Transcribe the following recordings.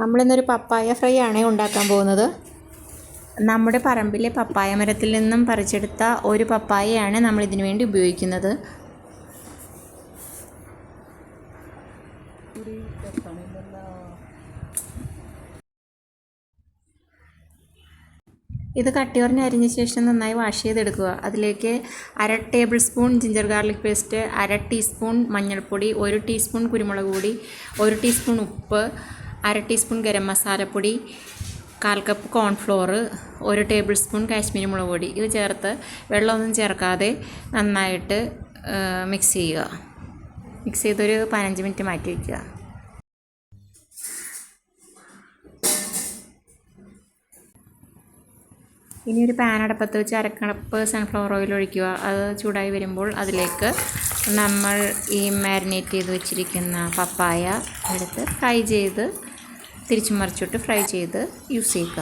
നമ്മളിന്നൊരു പപ്പായ fry ആണ് ഉണ്ടാക്കാൻ പോകുന്നത്. നമ്മുടെ പറമ്പിലെ പപ്പായ മരത്തിൽ നിന്നും പറിച്ചെടുത്ത ഒരു പപ്പായയാണ് നമ്മൾ ഇതിനു വേണ്ടി ഉപയോഗിക്കുന്നത്. ഇത് കട്ടിയോറിന് അരിഞ്ഞ ശേഷം നന്നായി വാഷ് ചെയ്തെടുക്കുക. അതിലേക്ക് അര tablespoon ginger garlic paste അര ടീസ്പൂൺ മഞ്ഞൾപ്പൊടി ഒരു ടീസ്പൂൺ കുരുമുളക് പൊടി ഒരു ടീസ്പൂൺ ഉപ്പ് അര ടീസ്പൂൺ ഗരം മസാലപ്പൊടി കാൽ കപ്പ് കോൺഫ്ലോർ ഒരു ടേബിൾ സ്പൂൺ കാശ്മീരി മുളക് പൊടി. ഇത് ചേർത്ത് വെള്ളമൊന്നും ചേർക്കാതെ നന്നായിട്ട് മിക്സ് ചെയ്യുക. മിക്സ് ചെയ്തൊരു പതിനഞ്ച് മിനിറ്റ് മാറ്റി വയ്ക്കുക ഇനി ഒരു പാൻ അടപ്പത്ത് വെച്ച് അരക്കടപ്പ് സൺഫ്ലവർ ഓയിൽ ഒഴിക്കുക. അത് ചൂടായി വരുമ്പോൾ അതിലേക്ക് നമ്മൾ ഈ മാരിനേറ്റ് ചെയ്ത് വെച്ചിരിക്കുന്ന പപ്പായ എടുത്ത് ഫ്രൈ ചെയ്ത് തിരിച്ചു മറിച്ചിട്ട് ഫ്രൈ ചെയ്ത് യൂസ് ചെയ്യുക.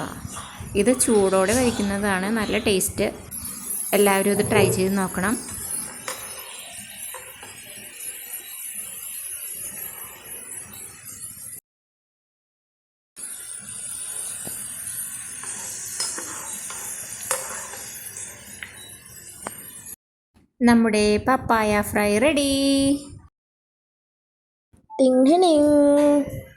ഇത് ചൂടോടെ കഴിക്കുന്നതാണ് നല്ല ടേസ്റ്റ്. എല്ലാവരും ഇത് ട്രൈ ചെയ്ത് നോക്കണം. നമ്മുടെ പപ്പായ ഫ്രൈ റെഡി. ടിങ് ടിങ്